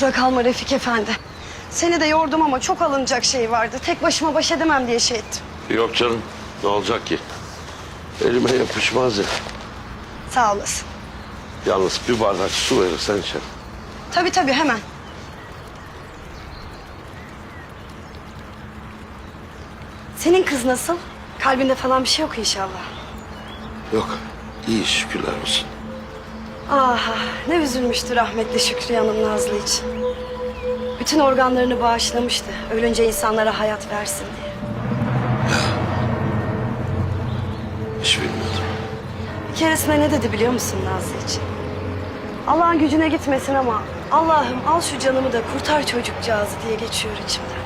Kusura kalma Refik Efendi. Seni de yordum ama çok alınacak şey vardı. Tek başıma baş edemem diye şey ettim. Yok canım. Ne olacak ki? Elime yapışmaz ya. Sağ olasın. Yalnız bir bardak su verirsen içerim. Tabii tabii hemen. Senin kız nasıl? Kalbinde falan bir şey yok inşallah. Yok. iyi şükürler olsun. Ah ne üzülmüştü rahmetli Şükrü Hanım Nazlı için. Bütün organlarını bağışlamıştı. Ölünce insanlara hayat versin diye. Hiç bilmiyordum. Bir keresinde ne dedi biliyor musun Nazlı için? Allah'ın gücüne gitmesin ama Allah'ım al şu canımı da kurtar çocukcağızı diye geçiyor içimden.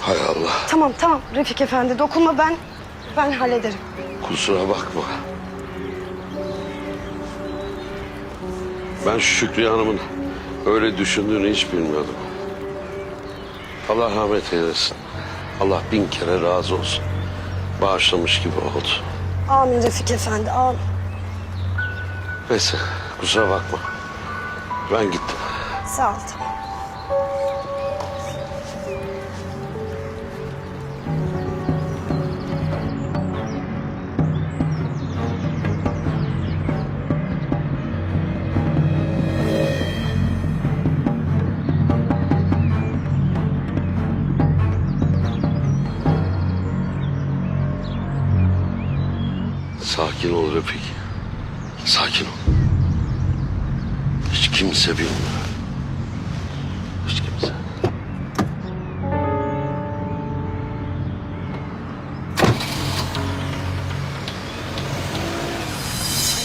Hay Allah. Tamam tamam Refik Efendi dokunma ben ben hallederim. Kusura bakma. Ben Şükrü Hanım'ın öyle düşündüğünü hiç bilmiyordum. Allah rahmet eylesin. Allah bin kere razı olsun. Bağışlamış gibi oldu. Amin Refik Efendi amin. Neyse kusura bakma. Ben gittim. Sağ ol tamam. Refik. Sakin ol. Hiç kimse bilmiyor. Hiç kimse.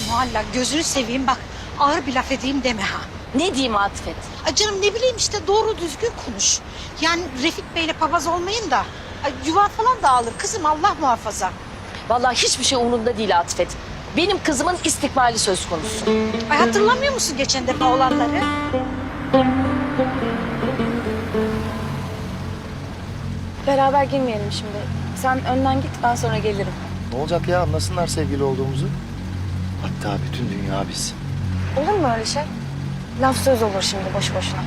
Muhalla gözünü seveyim bak ağır bir laf edeyim deme ha. Ne diyeyim Atıfet? Ay canım ne bileyim işte doğru düzgün konuş. Yani Refik Bey'le papaz olmayın da ay, yuva falan dağılır kızım Allah muhafaza. Vallahi hiçbir şey umurumda değil Atıfet. Benim kızımın istikbali söz konusu. Ay hatırlamıyor musun geçen defa olanları? Beraber girmeyelim şimdi. Sen önden git ben sonra gelirim. Ne olacak ya anlasınlar sevgili olduğumuzu. Hatta bütün dünya biz. Olur mu öyle şey? Laf söz olur şimdi boş boşuna.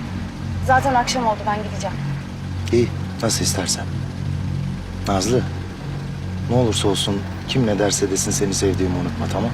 Zaten akşam oldu ben gideceğim. İyi nasıl istersen. Nazlı ne olursa olsun kim ne derse desin seni sevdiğimi unutma tamam?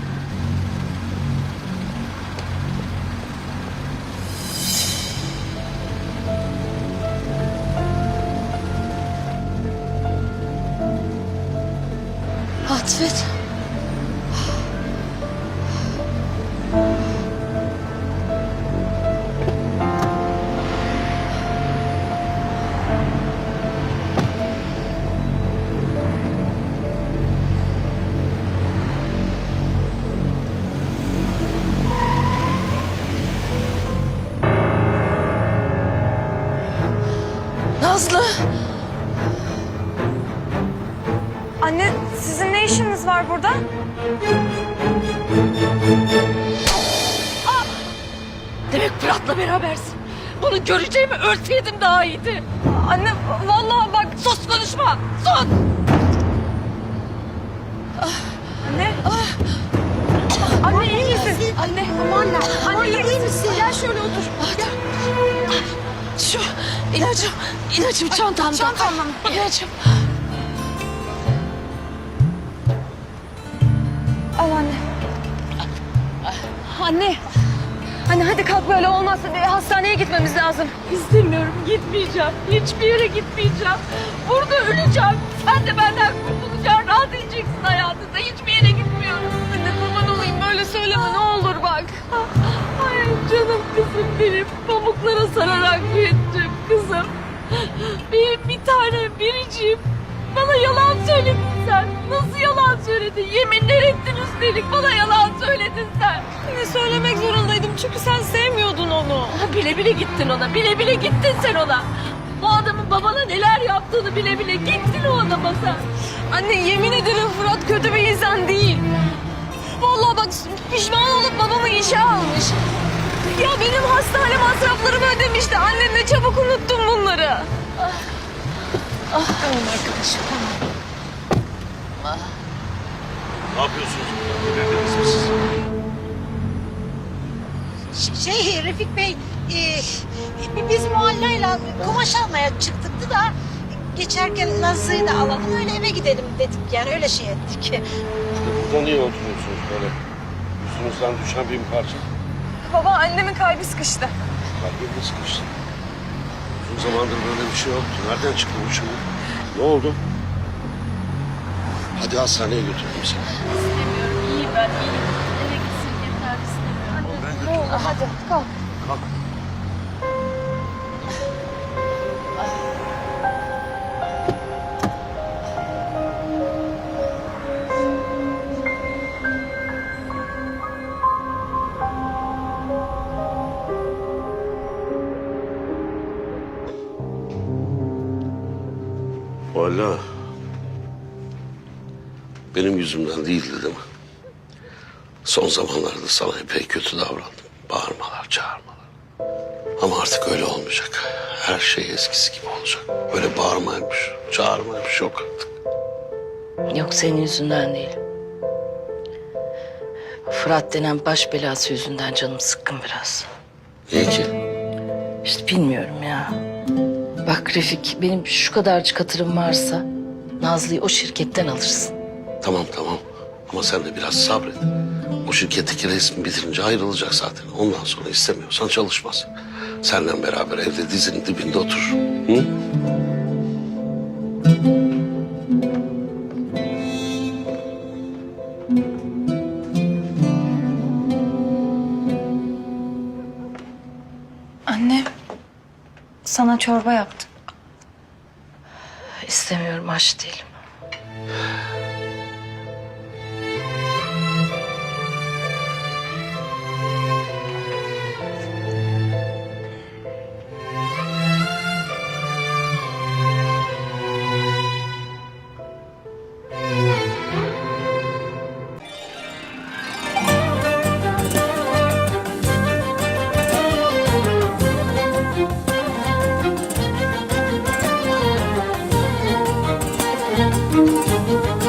Nazlı. Anne sizin ne işiniz var burada? Demek Fırat'la berabersin. Bunu göreceğimi ölseydim daha iyiydi. Anne vallahi bak Sus konuşma. Sus. anne. Anne iyi misin? Anne. Anne, anne iyi misin? Gel şöyle otur. İlacım, ilacım çantamda. çantamda mı? İlacım. Al anne. Anne. Anne hadi kalk böyle olmaz. Hastaneye gitmemiz lazım. İstemiyorum, gitmeyeceğim. Hiçbir yere gitmeyeceğim. Burada öleceğim. Sen de benden kurtulacaksın. Rahat edeceksin hayatında. Hiçbir yere gitmiyorum. Anne kurban olayım böyle söyleme ne olur bak. Ay canım kızım benim. Pamuklara sararak büyüttüm. Benim bir tane biricim. Bana yalan söyledin sen. Nasıl yalan söyledin? Yeminler ettin üstelik. Bana yalan söyledin sen. Anne söylemek zorundaydım çünkü sen sevmiyordun onu. Bile bile gittin ona. Bile bile gittin sen ona. Bu adamın babana neler yaptığını bile bile gittin o adama sen. Anne yemin ederim Fırat kötü bir insan değil. Vallahi bak pişman olup babamı işe almış. Ya benim hastane masraflarımı ödemişti. Annem ne çabuk unuttum bunları. Refik Bey, e, biz Mualla'yla kumaş almaya çıktık da geçerken Nazlı'yı da alalım öyle eve gidelim dedik yani öyle şey ettik. Burada niye oturuyorsunuz böyle? Yüzünüzden düşen bir parça. Baba annemin kalbi sıkıştı. Kalbimde sıkıştı. Uzun zamandır böyle bir şey yoktu. Nereden çıktı bu şimdi? Ne oldu? Hadi hastaneye götüreyim seni. İstemiyorum. İyiyim ben iyiyim. Eve gitsin yeter istemiyorum. Ne olur hadi kalk. Kalk. Valla benim yüzümden değildi değil mi? Son zamanlarda sana epey kötü davrandım. Ama artık öyle olmayacak. Her şey eskisi gibi olacak. Öyle bağırmaymış, çağırmaymış yok artık. Yok senin yüzünden değil. Fırat denen baş belası yüzünden canım sıkkın biraz. İyi ki. İşte bilmiyorum ya. Bak Refik benim şu kadarcık hatırım varsa Nazlı'yı o şirketten alırsın. Tamam tamam. Ama sen de biraz sabret. O şirketteki resmi bitirince ayrılacak zaten. Ondan sonra istemiyorsan çalışmaz. Seninle beraber evde dizinin dibinde otur. Hı? Anne sana çorba yaptım. İstemiyorum aç değilim.